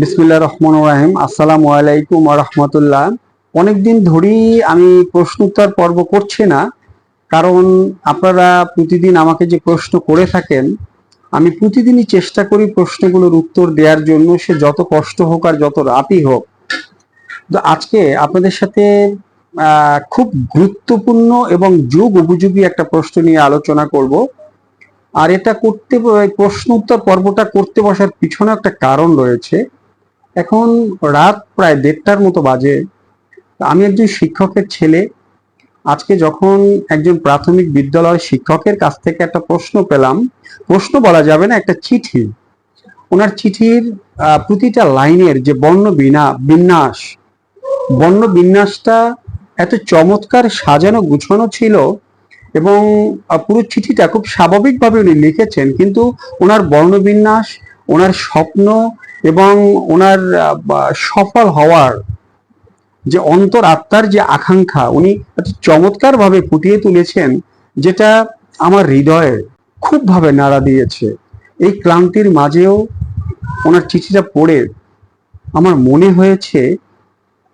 বিসমিল্লা রহমান রাহিম। আসসালামু আলাইকুম রহমতুল্লাহ। অনেকদিন ধরেই আমি প্রশ্ন উত্তর পর্ব করছি না, কারণ আপনারা প্রতিদিন আমাকে যে প্রশ্ন করে থাকেন, আমি প্রতিদিনই চেষ্টা করি প্রশ্নগুলোর উত্তর দেওয়ার জন্য, সে যত কষ্ট হোক আর যত রাতই হোক। তো আজকে আপনাদের সাথে খুব গুরুত্বপূর্ণ এবং যুগ উপযোগী একটা প্রশ্ন নিয়ে আলোচনা করব। আর এটা করতে, প্রশ্ন উত্তর পর্বটা করতে বসার পিছনে একটা কারণ রয়েছে। এখন রাত প্রায় দেড়টার মতো বাজে। আমি একজন শিক্ষকের ছেলে। আজকে যখন একজন প্রাথমিক বিদ্যালয়ের শিক্ষকের কাছ থেকে একটা প্রশ্ন পেলাম, প্রশ্ন বলা যাবে না, একটা চিঠি। ওনার চিঠির প্রতিটা লাইনের যে বর্ণ বিনা, বিন্যাস, বর্ণ বিন্যাসটা এত চমৎকার সাজানো, গুছানো ছিল এবং পুরো চিঠিটা খুব স্বাভাবিকভাবে উনি লিখেছেন। কিন্তু ওনার বর্ণবিন্যাস ওনার স্বপ্ন এবং ওনার সফল হওয়ার যে অন্তর আত্মার যে আকাঙ্ক্ষা, উনি এত চমৎকার ভাবে ফুটিয়ে তুলেছেন যেটা আমার হৃদয়ে খুব ভাবে নাড়া দিয়েছে। এই ক্লান্তির মাঝেও ওনার চিঠিটা পড়ে আমার মনে হয়েছে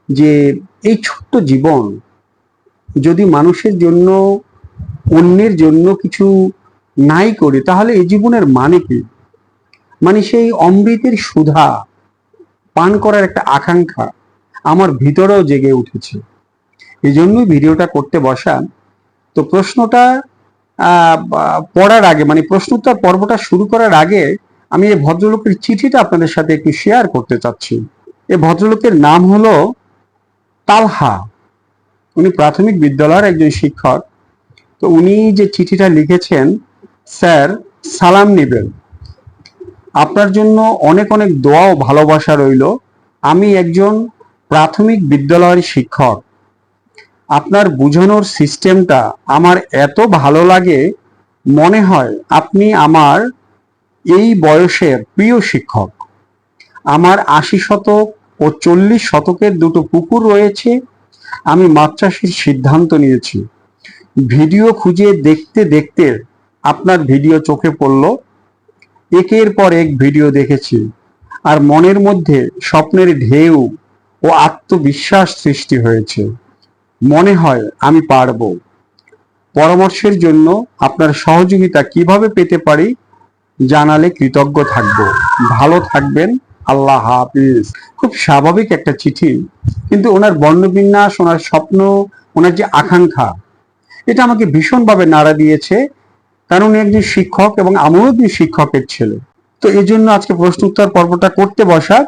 যে এই ছোট্ট জীবন যদি মানুষের জন্য, অন্যের জন্য কিছু নাই করি, তাহলে এই জীবনের মানে কি? মানে সেই অমৃতের সুধা পান করার একটা আকাঙ্ক্ষা আমার ভিতরেও জেগে উঠেছে। এই জন্যই ভিডিওটা করতে বসা। তো প্রশ্নটা পড়ার আগে মানে প্রশ্নোত্তর পর্বটা শুরু করার আগে আমি এই ভদ্রলোকের চিঠিটা আপনাদের সাথে একটু শেয়ার করতে চাচ্ছি। এই ভদ্রলোকের নাম হলো তালহা। উনি প্রাথমিক বিদ্যালয়ের একজন শিক্ষক। তো উনি যে চিঠিটা লিখেছেন, স্যার সালাম নিবেন। আপনার জন্য অনেক অনেক দোয়া ও ভালোবাসা রইল। আমি একজন প্রাথমিক বিদ্যালয়ের শিক্ষক। আপনার বোঝানোর সিস্টেমটা আমার এত ভালো লাগে, মনে হয় আপনি আমার এই বয়সের প্রিয় শিক্ষক। আমার আশি শতক ও চল্লিশ শতকের দুটো পুকুর রয়েছে, আমি মাছ সিদ্ধান্ত নিয়েছি। ভিডিও খুঁজে দেখতে দেখতে আপনার ভিডিও চোখে পড়ল। একের পর এক ভিডিও দেখেছি। আর মনের মধ্যে স্বপ্নের ঢেউ ও আত্মবিশ্বাস সৃষ্টি হয়েছে। মনে হয় আমি পারব। পরামর্শের জন্য আপনার সহযোগিতা কীভাবে পেতে পারি জানালে কৃতজ্ঞ থাকব। ভালো থাকবেন। আল্লাহ হাফিজ। খুব স্বাভাবিক একটা চিঠি, কিন্তু ওনার বর্ণবিন্যাস, ওনার স্বপ্ন, ওনার যে আকাঙ্ক্ষা, এটা আমাকে ভীষণভাবে নাড়া দিয়েছে। কারণ উনি একজন শিক্ষক এবং আমিও একজন শিক্ষকের ছেলে। তো এই জন্য আজকে প্রশ্ন উত্তর পর্বটা করতে বসা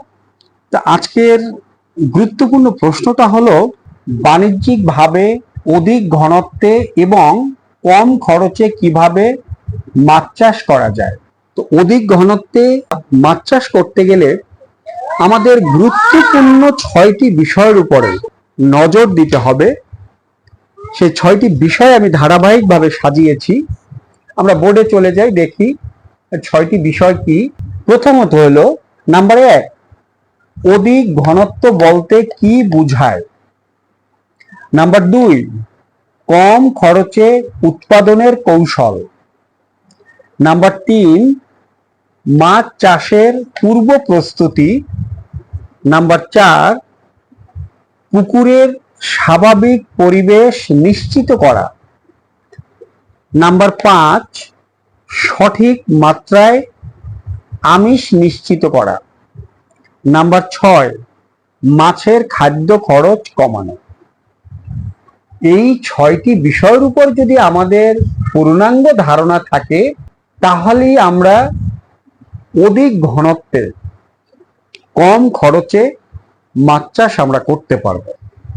তা আজকের গুরুত্বপূর্ণ প্রশ্নটা হলো, বাণিজ্যিকভাবে অধিক ঘনত্বে এবং কম খরচে কীভাবে মাছ চাষ করা যায়? তো অধিক ঘনত্বে মাছ চাষ করতে গেলে আমাদের গুরুত্বপূর্ণ ছয়টি বিষয়ের উপরে নজর দিতে হবে। সেই ছয়টি বিষয় আমি ধারাবাহিকভাবে সাজিয়েছি। আমরা বোর্ডে চলে যাই, দেখি ছয়টি বিষয় কি। প্রথমত হলো নাম্বার এক, অধিক ঘনত্ব বলতে কি বুঝায়? নাম্বার দুই, কম খরচে উৎপাদনের কৌশল। নাম্বার তিন, মাছ চাষের পূর্ব প্রস্তুতি। নাম্বার চার, পুকুরের স্বাভাবিক পরিবেশ নিশ্চিত করা। নাম্বার পাঁচ, সঠিক মাত্রায় আমিষ নিশ্চিত করা। নাম্বার ছয়, মাছের খাদ্য খরচ কমানো। এই ছয়টি বিষয়ের উপর যদি আমাদের পূর্ণাঙ্গ ধারণা থাকে, তাহলেই আমরা অধিক ঘনত্বে কম খরচে মাছ চাষ আমরা করতে পারব।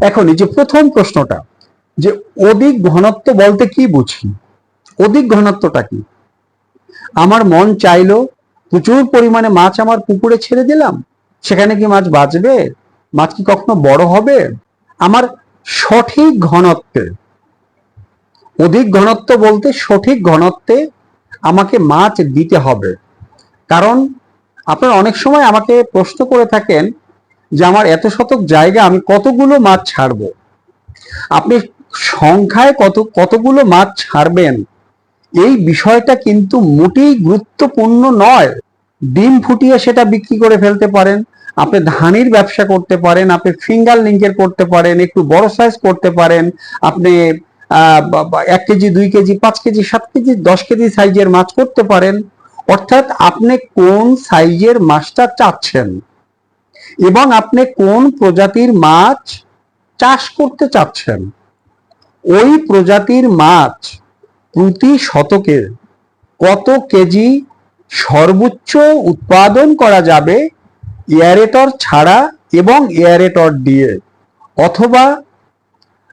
এখন এই যে প্রথম প্রশ্নটা, যে অধিক ঘনত্ব বলতে কি বুঝি? অধিক ঘনত্বটা কি? আমার মন চাইলো প্রচুর পরিমাণে মাছ আমার পুকুরে ছেড়ে দিলাম। সেখানে কি মাছ বাঁচবে? মাছ কি কখনো বড় হবে? আমার সঠিক ঘনত্বে, অধিক ঘনত্ব বলতে সঠিক ঘনত্বে আমাকে মাছ দিতে হবে। কারণ আপনারা অনেক সময় আমাকে প্রশ্ন করে থাকেন যে আমার এত শতক জায়গা আমি কতগুলো মাছ ছাড়বো? আপনি সংখ্যায় কত, কতগুলো মাছ ছাড়বেন? এই বিষয়টা কিন্তু মোটেই গুরুত্বপূর্ণ নয়। ডিম ফুটিয়ে সেটা বিক্রি করে ফেলতে পারেন, আপনি ধানের ব্যবসা করতে পারেন, আপনি ফিঙ্গার লিঙ্কের করতে পারেন, একটু বড় সাইজ করতে পারেন, আপনি এক কেজি, দুই কেজি, পাঁচ কেজি, সাত কেজি, দশ কেজি সাইজের মাছ করতে পারেন। অর্থাৎ আপনি কোন সাইজের মাছটা চাচ্ছেন এবং আপনি কোন প্রজাতির মাছ চাষ করতে চাচ্ছেন। ওই প্রজাতির মাছ প্রতি শতকে কত কেজি সর্বোচ্চ উৎপাদন করা যাবে এয়ারেটর ছাড়া এবং এয়ারেটর দিয়ে? অথবা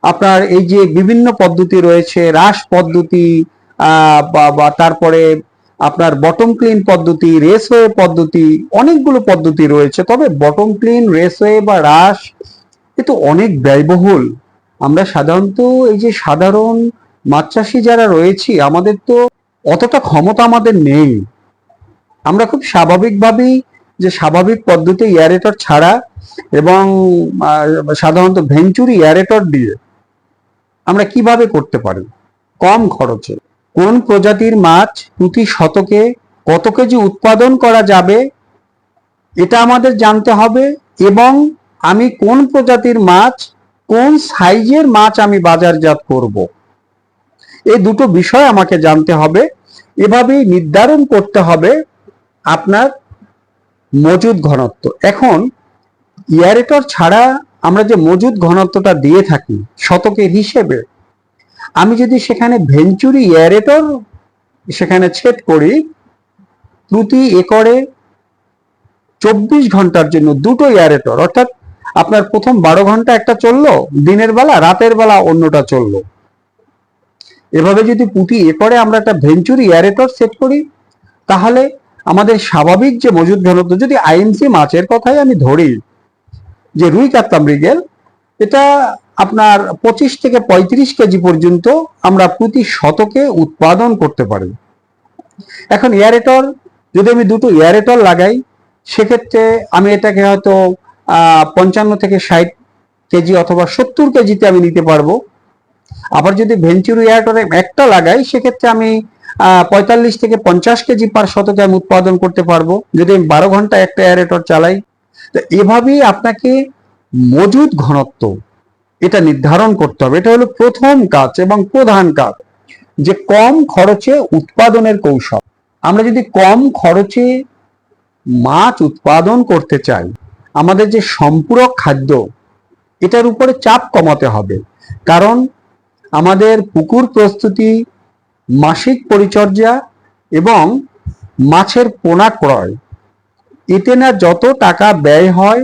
আপনার এই যে বিভিন্ন পদ্ধতি রয়েছে হ্রাস পদ্ধতি বা তারপরে আপনার বটম ক্লিন পদ্ধতি রেসওয়ে পদ্ধতি, অনেকগুলো পদ্ধতি রয়েছে। তবে বটম ক্লিন রেসওয়ে বা হ্রাস এ তো অনেক ব্যয়বহুল। আমরা সাধারণত এই যে সাধারণ মাছ চাষি যারা রয়েছি, আমাদের তো অতটা ক্ষমতা আমাদের নেই। আমরা খুব স্বাভাবিকভাবেই যে স্বাভাবিক পদ্ধতি এয়ারেটর ছাড়া এবং সাধারণত ভেঞ্চুরি এয়ারেটর দিয়ে আমরা কীভাবে করতে পারি? কম খরচে। কোন প্রজাতির মাছ প্রতি শতকে কত কেজি উৎপাদন করা যাবে? এটা আমাদের জানতে হবে এবং আমি কোন প্রজাতির মাছ, কোন সাইজের মাছ আমি বাজারজাত করব? এই দুটো বিষয় আমাকে জানতে হবে। এভাবেই নির্ধারণ করতে হবে আপনার মজুদ ঘনত্ব। এখন, ইয়ারেটর ছাড়া আমরা যে মজুদ ঘনত্বটা দিয়ে থাকি শতকের হিসেবে, আমি যদি সেখানে ভেঞ্চুরি এয়ারেটর সেখানে ছেদ করি, প্রতি একরে চব্বিশ ঘণ্টার জন্য দুটো এয়ারেটর অর্থাৎ আপনার প্রথম বারো ঘণ্টা একটা চলল, দিনের বেলা, রাতের বেলা অন্যটা চলল। এভাবে যদি প্রতি একরে আমরা একটা ভেঞ্চুরি এয়ারেটর সেট করি, তাহলে আমাদের স্বাভাবিক যে মজুদ ঘনত্ব, যদি আইএমসি মাছের কথাই আমি ধরি, যে রুই কাতলা মৃগেল এটা আপনার পঁচিশ থেকে পঁয়ত্রিশ কেজি পর্যন্ত আমরা প্রতি শতকে উৎপাদন করতে পারি। এখন এয়ারেটর যদি আমি দুটো এয়ারেটর লাগাই, সেক্ষেত্রে আমি এটাকে হয়তো পঞ্চান্ন থেকে ষাট কেজি অথবা সত্তর কেজিতে আমি নিতে পারব। আবার যদি ভেঞ্চুরি এয়ারেটরে একটা লাগাই, সেক্ষেত্রে আমি পঁয়তাল্লিশ থেকে পঞ্চাশ কেজি পার শতকে আমি উৎপাদন করতে পারব। যদি আমি বারো ঘণ্টা একটা এয়ারেটর চালাই, তো এভাবেই আপনাকে মজুদ ঘনত্ব, এটা নির্ধারণ করতে হবে। এটা হলো প্রথম কাজ এবং প্রধান কাজ, যে কম খরচে উৎপাদনের কৌশল। আমরা যদি কম খরচে মাছ উৎপাদন করতে চাই, আমাদের যে সম্পূরক খাদ্য, এটার উপরে চাপ কমাতে হবে। কারণ আমাদের পুকুর প্রস্তুতি, মাসিক পরিচর্যা এবং মাছের পোনা ক্রয়। এতে না যত টাকা ব্যয় হয়,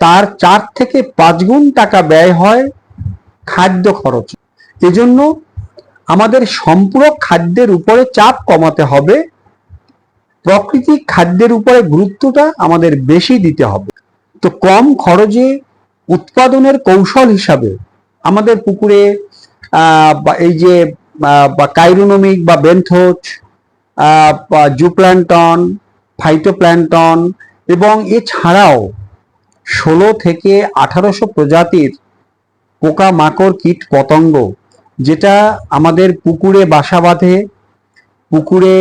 তার চার থেকে পাঁচ গুণ টাকা ব্যয় হয় খাদ্য খরচ। এজন্য আমাদের সম্পূরক খাদ্যের উপরে চাপ কমাতে হবে। প্রাকৃতিক খাদ্যের উপরে গুরুত্বটা আমাদের বেশি দিতে হবে। তো কম খরচে উৎপাদনের কৌশল হিসাবে আমাদের পুকুরে এই যে কাইরোনমিক বা বেন্থোচ জুপ্ল্যান্টন ফাইটোপ্ল্যান্টন এবং এছাড়াও ষোলো থেকে আঠারোশো প্রজাতির পোকা মাকড় কীট পতঙ্গ, যেটা আমাদের পুকুরে বাসা বাঁধে, পুকুরে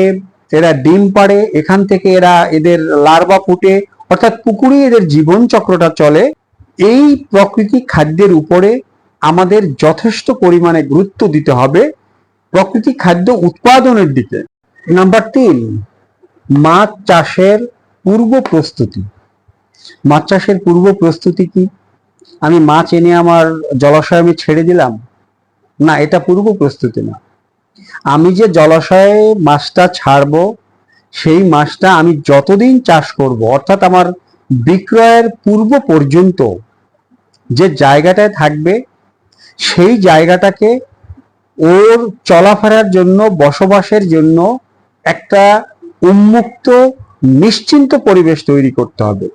এরা ডিম পাড়ে, এখান থেকে এরা এদের লার্ভা ফুটে, অর্থাৎ পুকুরে এদের জীবন চক্রটা চলে। এই প্রাকৃতিক খাদ্যের উপরে আমাদের যথেষ্ট পরিমাণে গুরুত্ব দিতে হবে প্রাকৃতিক খাদ্য উৎপাদনের দিকে। নাম্বার তিন, মাছ চাষের পূর্ব প্রস্তুতি। মাছ চাষের পূর্ব প্রস্তুতি কি? আমি মাছ এনে আমার জলাশয়ে আমি ছেড়ে দিলাম? না, এটা পূর্ব প্রস্তুতি না। আমি যে জলাশয়ে মাছটা ছাড়বো, সেই মাছটা আমি যতদিন চাষ করব, অর্থাৎ আমার বিক্রয়ের পূর্ব পর্যন্ত যে জায়গাটায় থাকবে সেই জায়গাটাকে ওর চলাফেরার জন্য, বসবাসের জন্য একটা উন্মুক্ত, নিশ্চিন্ত পরিবেশ তৈরি করতে হবে।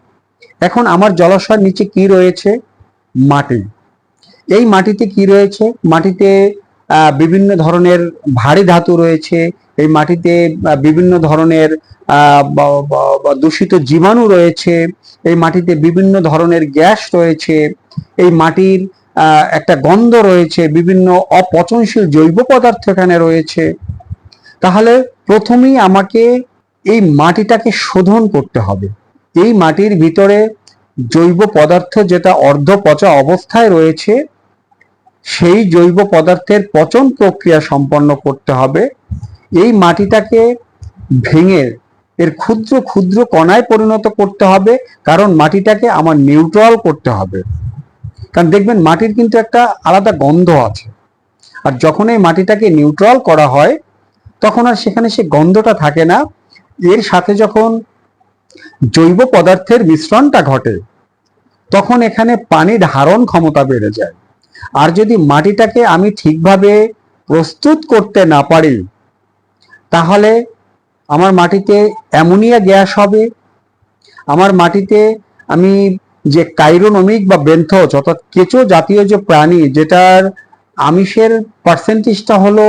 এখন আমার জলাশয়ের নিচে কি রয়েছে? মাটি। এই মাটিতে কি রয়েছে? মাটিতে বিভিন্ন ধরনের ভারী ধাতু রয়েছে। এই মাটিতে বিভিন্ন ধরনের দূষিত জীবাণু রয়েছে। এই মাটিতে বিভিন্ন ধরনের গ্যাস রয়েছে। এই মাটির একটা গন্ধ রয়েছে, বিভিন্ন অপচনশীল জৈব পদার্থ এখানে রয়েছে। তাহলে প্রথমেই আমাকে এই মাটিটাকে শোধন করতে হবে। এই মাটির ভিতরে জৈব পদার্থ যেটা অর্ধ পচা অবস্থায় রয়েছে, সেই জৈব পদার্থের পচন প্রক্রিয়া সম্পন্ন করতে হবে। এই মাটিটাকে ভেঙে এর ক্ষুদ্র ক্ষুদ্র কণায় পরিণত করতে হবে, কারণ মাটিটাকে আমার নিউট্রাল করতে হবে। কারণ দেখবেন মাটির কিন্তু একটা আলাদা গন্ধ আছে। আর যখন এই মাটিটাকে নিউট্রাল করা হয়, তখন আর সেখানে সে গন্ধটা থাকে না। এর সাথে যখন জৈব পদার্থের মিশ্রণটা ঘটে, তখন এখানে পানি ধারণ ক্ষমতা বেড়ে যায়। আর যদি মাটিটাকে আমি ঠিকভাবে প্রস্তুত করতে না পারি, তাহলে আমার মাটিতে অ্যামোনিয়া গ্যাস হবে। আমার মাটিতে আমি যে কাইরোনমিক বা বেন্থজ অর্থাৎ কেঁচো জাতীয় যে প্রাণী, যেটার আমিষের পার্সেন্টেজটা হলো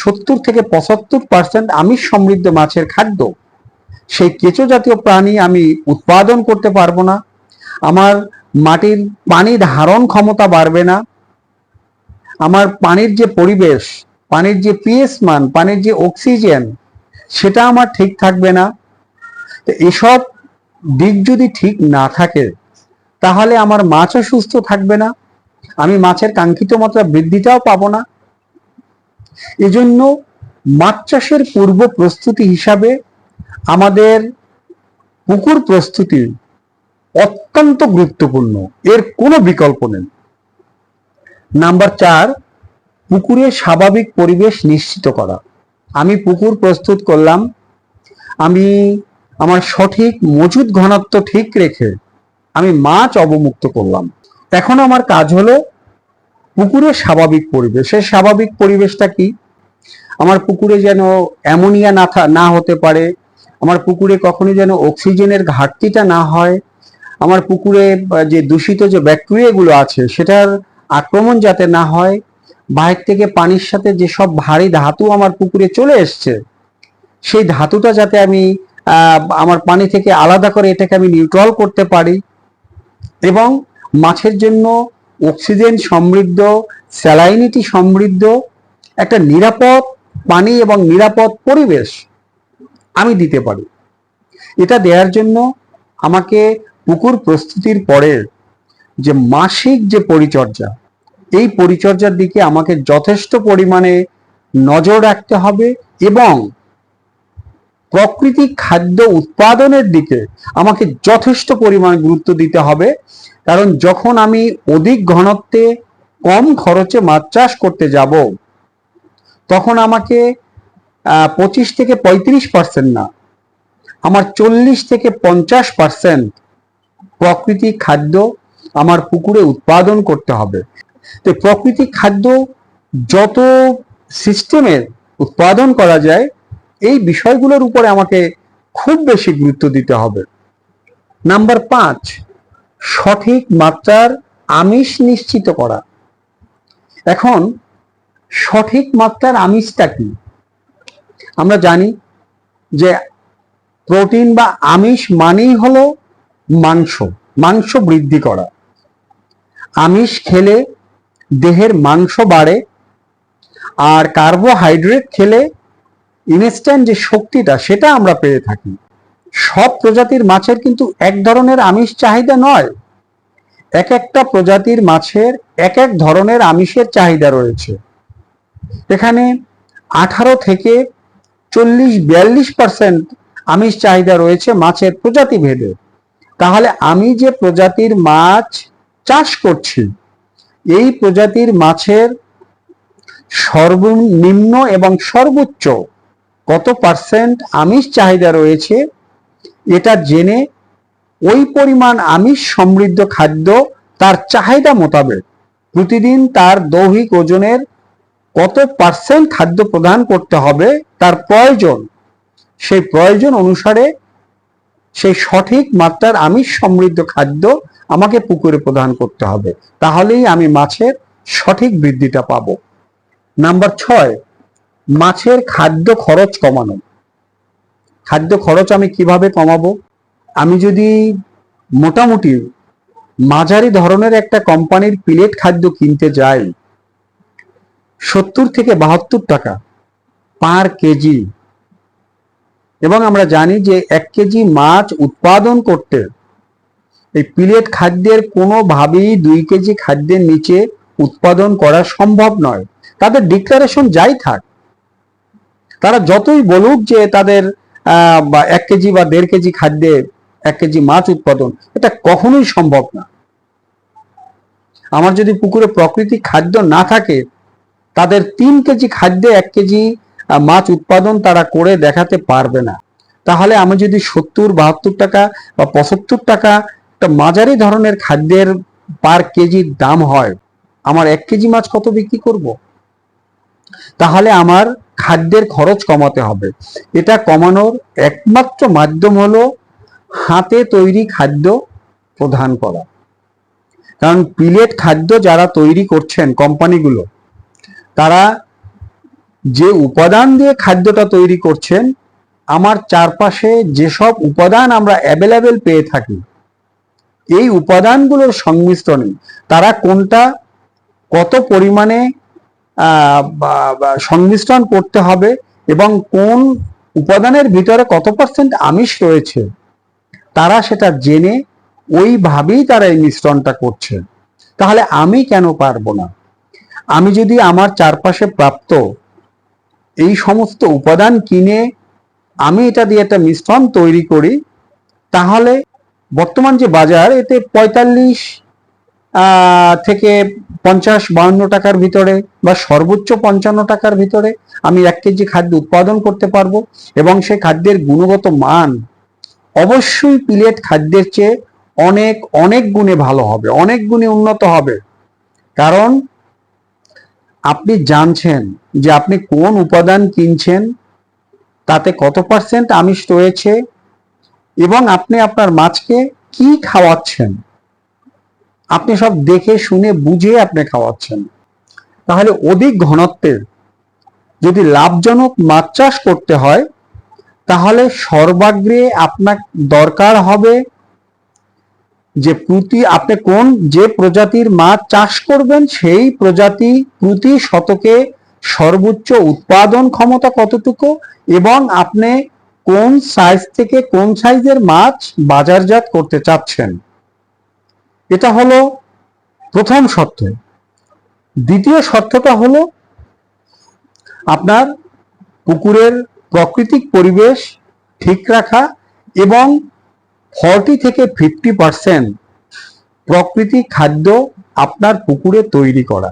সত্তর থেকে পঁচাত্তর পার্সেন্ট আমিষ সমৃদ্ধ মাছের খাদ্য। সেই কেঁচো জাতীয় প্রাণী আমি উৎপাদন করতে পারব না। আমার মাটির পানি ধারণ ক্ষমতা বাড়বে না। আমার পানির যে পরিবেশ, পানির যে পিএস মান, পানির যে অক্সিজেন সেটা আমার ঠিক থাকবে না। তো এসব দিক যদি ঠিক না থাকে, তাহলে আমার মাছও সুস্থ থাকবে না, আমি মাছের কাঙ্ক্ষিত মাত্রা বৃদ্ধিটাও পাবো না। এজন্য মাছ চাষের পূর্ব প্রস্তুতি হিসাবে আমাদের পুকুর প্রস্তুতি অত্যন্ত গুরুত্বপূর্ণ, এর কোনো বিকল্প নেই। নাম্বার চার, পুকুরে স্বাভাবিক পরিবেশ নিশ্চিত করা। আমি পুকুর প্রস্তুত করলাম, আমি আমার সঠিক মজুদ ঘনত্ব ঠিক রেখে আমি মাছ অবমুক্ত করলাম। এখন আমার কাজ হলো পুকুরের স্বাভাবিক পরিবেশ। সেই স্বাভাবিক পরিবেশটা কি? আমার পুকুরে যেন অ্যামোনিয়া না না হতে পারে, আমার পুকুরে কখনো যেন অক্সিজেনের ঘাটতিটা না হয়, আমার পুকুরে যে দূষিত যে ব্যাকটেরিয়াগুলো আছে সেটার আক্রমণ যাতে না হয়, বাইরে থেকে পানির সাথে যেসব ভারী ধাতু আমার পুকুরে চলে এসছে, সেই ধাতুটা যাতে আমি আমার পানি থেকে আলাদা করে এটাকে আমি নিউট্রাল করতে পারি। এবং মাছের জন্য অক্সিজেন সমৃদ্ধ স্যালাইনিটি সমৃদ্ধ, একটা নিরাপদ পানি এবং নিরাপদ পরিবেশ আমি দিতে পারি। এটা দেওয়ার জন্য আমাকে পুকুর প্রস্তুতির পরে যে মাসিক যে পরিচর্যা, এই পরিচর্যার দিকে আমাকে যথেষ্ট পরিমাণে নজর রাখতে হবে এবং প্রাকৃতিক খাদ্য উৎপাদনের দিকে আমাকে যথেষ্ট পরিমাণ গুরুত্ব দিতে হবে। কারণ যখন আমি অধিক ঘনত্বে কম খরচে মাছ চাষ করতে যাব, তখন আমাকে পঁচিশ থেকে পঁয়ত্রিশ পার্সেন্ট না, আমার চল্লিশ থেকে পঞ্চাশ পার্সেন্ট প্রাকৃতিক খাদ্য আমার পুকুরে উৎপাদন করতে হবে। তো প্রাকৃতিক খাদ্য যত সিস্টেমের উৎপাদন করা যায় এই বিষয়গুলোর উপরে আমাকে খুব বেশি গুরুত্ব দিতে হবে। নাম্বার পাঁচ, সঠিক মাত্রার আমিষ নিশ্চিত করা। এখন, সঠিক মাত্রার আমিষটা কি? আমরা জানি যে প্রোটিন বা আমিষ মানেই হলো মাংস মাংস বৃদ্ধি করা। আমিষ খেলে দেহের মাংস বাড়ে, আর কার্বোহাইড্রেট খেলে ইনস্ট্যান্ট যে শক্তিটা, সেটা আমরা পেয়ে থাকি। সব প্রজাতির মাছের কিন্তু এক ধরনের আমিষ চাহিদা নয়। এক একটা প্রজাতির মাছের এক এক ধরনের আমিষের চাহিদা রয়েছে। এখানে আঠারো থেকে চল্লিশ, বিয়াল্লিশ পার্সেন্ট আমিষ চাহিদা রয়েছে মাছের প্রজাতি ভেদে তাহলে আমি যে প্রজাতির মাছ চাষ করছি, এই প্রজাতির মাছের সর্বনিম্ন এবং সর্বোচ্চ কত পার্সেন্ট আমিষ চাহিদা রয়েছে, এটা জেনে ওই পরিমাণ আমিষ সমৃদ্ধ খাদ্য তার চাহিদা মোতাবেক প্রতিদিন তার দৈহিক ওজনের কত পার্সেন্ট খাদ্য প্রদান করতে হবে, তার প্রয়োজন। সেই প্রয়োজন অনুসারে সেই সঠিক মাত্রার আমিষ সমৃদ্ধ খাদ্য আমাকে পুকুরে প্রদান করতে হবে। তাহলেই আমি মাছের সঠিক বৃদ্ধিটা পাব। নাম্বার ছয় মাছের খাদ্য খরচ কমানো। খাদ্য খরচ আমি কীভাবে কমাবো? আমি যদি মোটামুটি মাঝারি ধরনের একটা কোম্পানির প্লেট খাদ্য কিনতে যাই, সত্তর থেকে বাহাত্তর টাকা পার কেজি। এবং আমরা জানি যে এক কেজি মাছ উৎপাদন করতে এই পিলেট খাদ্যের কোনোভাবেই দুই কেজি খাদ্যের নিচে উৎপাদন করা সম্ভব নয়। তাদের ডিক্লারেশন যাই থাক তারা যতই বলুক যে তাদের এক কেজি বা দেড় কেজি খাদ্যে এক কেজি মাছ উৎপাদন, এটা কখনোই সম্ভব না। আমার যদি পুকুরে প্রাকৃতিক খাদ্য না থাকে, তাদের তিন কেজি খাদ্যে এক কেজি মাছ উৎপাদন তারা করে দেখাতে পারবে না। তাহলে আমি যদি সত্তর, বাহাত্তর টাকা বা পঁচাত্তর টাকা একটা মাঝারি ধরনের খাদ্যের পার কেজির দাম হয়, আমার এক কেজি মাছ কত বিক্রি করব? তাহলে আমার খাদ্যের খরচ কমাতে হবে। এটা কমানোর একমাত্র মাধ্যম হলো হাতে তৈরি খাদ্য প্রদান করা। কারণ পিলেট খাদ্য যারা তৈরি করছেন কোম্পানিগুলো তারা যে উপাদান দিয়ে খাদ্যটা তৈরি করছেন, আমার চারপাশে যেসব উপাদান আমরা অ্যাভেলেবেল পেয়ে থাকি, এই উপাদানগুলোর সংমিশ্রণে তারা কোনটা কত পরিমাণে সংমিশ্রণ করতে হবে এবং কোন উপাদানের ভিতরে কত পার্সেন্ট আমিষ রয়েছে, তারা সেটা জেনে ওইভাবেই তারা এই মিশ্রণটা করছে। তাহলে আমি কেন পারব না? আমি যদি আমার চারপাশে প্রাপ্ত এই সমস্ত উপাদান কিনে আমি এটা দিয়ে একটা মিশ্রণ তৈরি করি, তাহলে বর্তমান যে বাজার, এতে পঁয়তাল্লিশ থেকে পঞ্চাশ বাউন্ন টাকার ভিতরে বা সর্বোচ্চ পঞ্চান্ন টাকার ভিতরে আমি এক কেজি খাদ্য উৎপাদন করতে পারব এবং সেই খাদ্যের গুণগত মান অবশ্যই পিলেট খাদ্যের চেয়ে অনেক অনেক গুণে ভালো হবে, অনেক গুণে উন্নত হবে। কারণ আপনি জানছেন যে আপনি কোন উপাদান কিনছেন, তাতে কত পার্সেন্ট আমিষ রয়েছে এবং আপনি আপনার মাছকে কি খাওয়াচ্ছেন। আপনি সব দেখে, শুনে, বুঝে আপনি খাওয়াচ্ছেন। তাহলে অধিক ঘনত্বের যদি লাভজনক মাছ চাষ করতে হয়, তাহলে সর্বাগ্রে আপনার দরকার হবে যে প্রতি, আপনি কোন যে প্রজাতির মাছ চাষ করবেন, সেই প্রজাতি প্রতি শতকে সর্বোচ্চ উৎপাদন ক্ষমতা কতটুকু এবং আপনি কোন সাইজ থেকে কোন সাইজের মাছ বাজারজাত করতে চাচ্ছেন? এটা হলো প্রথম শর্ত। দ্বিতীয় শর্তটা হলো আপনার পুকুরের প্রাকৃতিক পরিবেশ ঠিক রাখা এবং ফর্টি থেকে ফিফটি পার্সেন্ট প্রাকৃতিক খাদ্য আপনার পুকুরে তৈরি করা।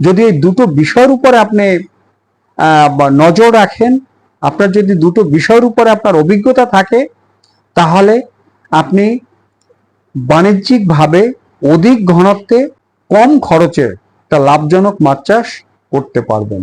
যদি এই দুটো বিষয়ের উপরে আপনি নজর রাখেন, আপনার যদি দুটো বিষয়ের উপরে আপনার অভিজ্ঞতা থাকে, তাহলে আপনি বাণিজ্যিকভাবে অধিক ঘনত্বে কম খরচে একটা লাভজনক মাছ চাষ করতে পারবেন।